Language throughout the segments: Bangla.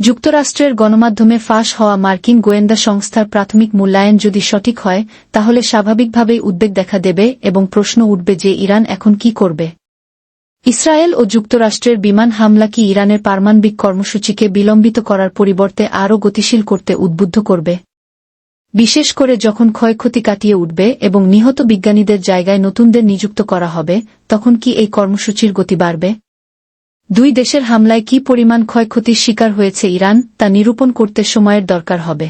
যুক্তরাষ্ট্রের গণমাধ্যমে ফাঁস হওয়া মার্কিন গোয়েন্দা সংস্থার প্রাথমিক মূল্যায়ন যদি সঠিক হয়, তাহলে স্বাভাবিকভাবেই উদ্বেগ দেখা দেবে এবং প্রশ্ন উঠবে যে ইরান এখন কি করবে। ইসরায়েল ও যুক্তরাষ্ট্রের বিমান হামলা কি ইরানের পারমাণবিক কর্মসূচিকে বিলম্বিত করার পরিবর্তে আরও গতিশীল করতে উদ্বুদ্ধ করবে? বিশেষ করে যখন ক্ষয়ক্ষতি কাটিয়ে উঠবে এবং নিহত বিজ্ঞানীদের জায়গায় নতুনদের নিযুক্ত করা হবে, তখন কি এই কর্মসূচির গতি বাড়বে? দুই দেশের হামলায় কি পরিমাণ ক্ষয়ক্ষতির শিকার হয়েছে ইরান, তা নিরূপণ করতে সময়ের দরকার হবে।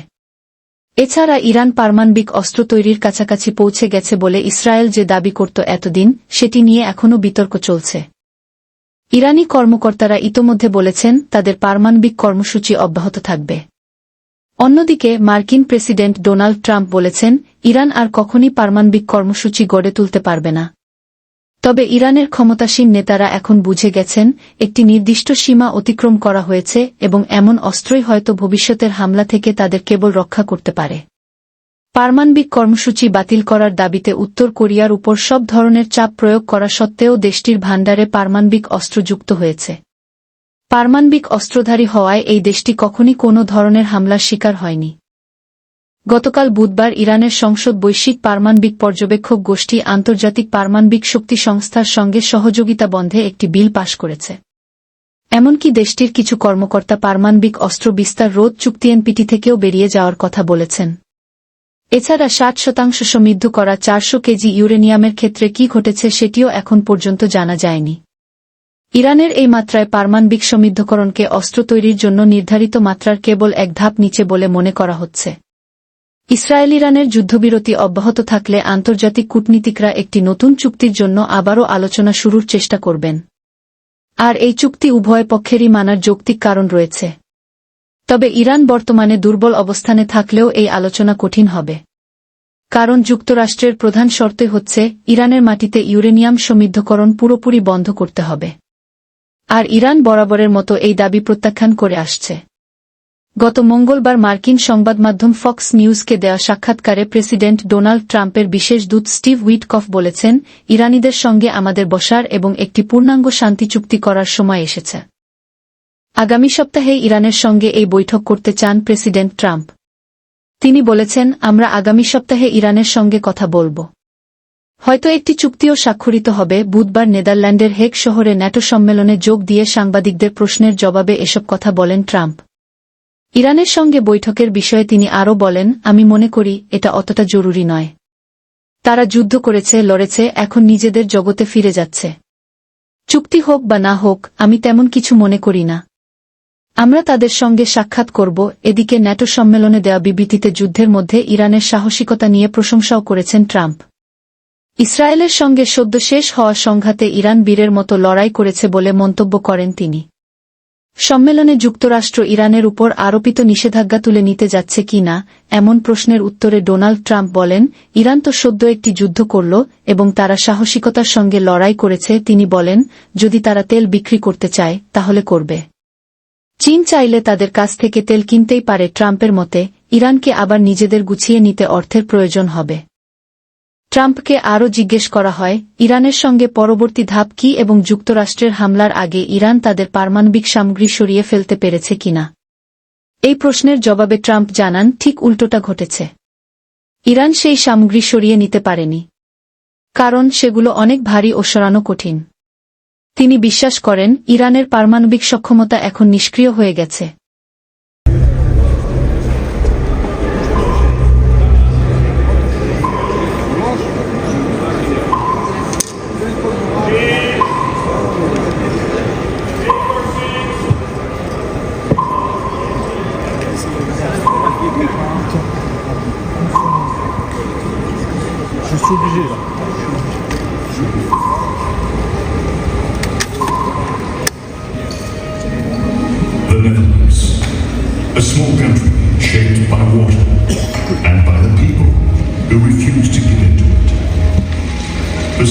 এছাড়া ইরান পারমাণবিক অস্ত্র তৈরির কাছাকাছি পৌঁছে গেছে বলে ইসরায়েল যে দাবি করত এতদিন, সেটি নিয়ে এখনও বিতর্ক চলছে। ইরানি কর্মকর্তারা ইতোমধ্যে বলেছেন, তাদের পারমাণবিক কর্মসূচি অব্যাহত থাকবে। অন্যদিকে, মার্কিন প্রেসিডেন্ট ডোনাল্ড ট্রাম্প বলেছেন, ইরান আর কখনই পারমাণবিক কর্মসূচি গড়ে তুলতে পারবে না। তবে ইরানের ক্ষমতাসীন নেতারা এখন বুঝে গেছেন, একটি নির্দিষ্ট সীমা অতিক্রম করা হয়েছে এবং এমন অস্ত্রই হয়তো ভবিষ্যতের হামলা থেকে তাদের কেবল রক্ষা করতে পারে। পারমাণবিক কর্মসূচি বাতিল করার দাবিতে উত্তর কোরিয়ার উপর সব ধরনের চাপ প্রয়োগ করা সত্ত্বেও দেশটির ভাণ্ডারে পারমাণবিক অস্ত্র যুক্ত হয়েছে। পারমাণবিক অস্ত্রধারী হওয়ায় এই দেশটি কখনই কোনো ধরনের হামলার শিকার হয়নি। গতকাল বুধবার ইরানের সংসদ বৈশ্বিক পারমাণবিক পর্যবেক্ষক গোষ্ঠী আন্তর্জাতিক পারমাণবিক শক্তি সংস্থার সঙ্গে সহযোগিতা বন্ধে একটি বিল পাশ করেছে। এমনকি দেশটির কিছু কর্মকর্তা পারমাণবিক অস্ত্র বিস্তার রোধ চুক্তি এনপিটি থেকেও বেরিয়ে যাওয়ার কথা বলেছেন। এছাড়া ষাট শতাংশ সমৃদ্ধ করা চারশো কেজি ইউরেনিয়ামের ক্ষেত্রে কি ঘটেছে সেটিও এখন পর্যন্ত জানা যায়নি। ইরানের এই মাত্রায় পারমাণবিক সমৃদ্ধকরণকে অস্ত্র তৈরির জন্য নির্ধারিত মাত্রার কেবল এক ধাপ নিচে বলে মনে করা হচ্ছে। ইসরায়েল ইরানের যুদ্ধবিরতি অব্যাহত থাকলে আন্তর্জাতিক কূটনীতিকরা একটি নতুন চুক্তির জন্য আবারও আলোচনা শুরুর চেষ্টা করবেন। আর এই চুক্তি উভয় পক্ষেরই মানার যৌক্তিক কারণ রয়েছে। তবে ইরান বর্তমানে দুর্বল অবস্থানে থাকলেও এই আলোচনা কঠিন হবে। কারণ যুক্তরাষ্ট্রের প্রধান শর্তই হচ্ছে, ইরানের মাটিতে ইউরেনিয়াম সমৃদ্ধকরণ পুরোপুরি বন্ধ করতে হবে। আর ইরান বরাবরের মতো এই দাবি প্রত্যাখ্যান করে আসছে। গত মঙ্গলবার মার্কিন সংবাদ মাধ্যম ফক্স নিউজকে দেওয়া সাক্ষাৎকারে প্রেসিডেন্ট ডোনাল্ড ট্রাম্পের বিশেষ দূত স্টিভ উইটকফ বলেছেন, ইরানিদের সঙ্গে আমাদের বসার এবং একটি পূর্ণাঙ্গ শান্তি চুক্তি করার সময় এসেছে। আগামী সপ্তাহে ইরানের সঙ্গে এই বৈঠক করতে চান প্রেসিডেন্ট ট্রাম্প। তিনি বলেছেন, আমরা আগামী সপ্তাহে ইরানের সঙ্গে কথা বলব। হয়তো একটি চুক্তিও স্বাক্ষরিত হবে, বুধবার নেদারল্যান্ডের হেগ শহরে ন্যাটো সম্মেলনে যোগ দিয়ে সাংবাদিকদের প্রশ্নের জবাবে এসব কথা বলেন ট্রাম্প। ইরানের সঙ্গে বৈঠকের বিষয়ে তিনি আরও বলেন, আমি মনে করি এটা অতটা জরুরি নয়। তারা যুদ্ধ করেছে, লড়েছে, এখন নিজেদের জগতে ফিরে যাচ্ছে। চুক্তি হোক বা না হোক, আমি তেমন কিছু মনে করি না। আমরা তাদের সঙ্গে সাক্ষাৎ করব। এদিকে ন্যাটো সম্মেলনে দেওয়া বিবৃতিতে যুদ্ধের মধ্যে ইরানের সাহসিকতা নিয়ে প্রশংসাও করেছেন ট্রাম্প। ইসরায়েলের সঙ্গে সদ্য শেষ হওয়া সংঘাতে ইরান বীরের মতো লড়াই করেছে বলে মন্তব্য করেন তিনি। সম্মেলনে যুক্তরাষ্ট্র ইরানের উপর আরোপিত নিষেধাজ্ঞা তুলে নিতে যাচ্ছে কি না, এমন প্রশ্নের উত্তরে ডোনাল্ড ট্রাম্প বলেন, ইরান তো সদ্য একটি যুদ্ধ করল এবং তারা সাহসিকতার সঙ্গে লড়াই করেছে। তিনি বলেন, যদি তারা তেল বিক্রি করতে চায়, তাহলে করবে। চীন চাইলে তাদের কাছ থেকে তেল কিনতেই পারে ট্রাম্পের মতে, ইরানকে আবার নিজেদের গুছিয়ে নিতে অর্থের প্রয়োজন হবে। ট্রাম্পকে আরও জিজ্ঞেস করা হয়, ইরানের সঙ্গে পরবর্তী ধাপ কি এবং যুক্তরাষ্ট্রের হামলার আগে ইরান তাদের পারমাণবিক সামগ্রী সরিয়ে ফেলতে পেরেছে কিনা এই প্রশ্নের জবাবে ট্রাম্প জানান, ঠিক উল্টোটা ঘটেছে। ইরান সেই সামগ্রী সরিয়ে নিতে পারেনি। কারণ সেগুলো অনেক ভারী ও সরানো কঠিন। তিনি বিশ্বাস করেন, ইরানের পারমাণবিক সক্ষমতা এখন নিষ্ক্রিয় হয়ে গেছে। Je suis obligé là. The Netherlands, a small country shaped by water and by the people who refuse to give into it. The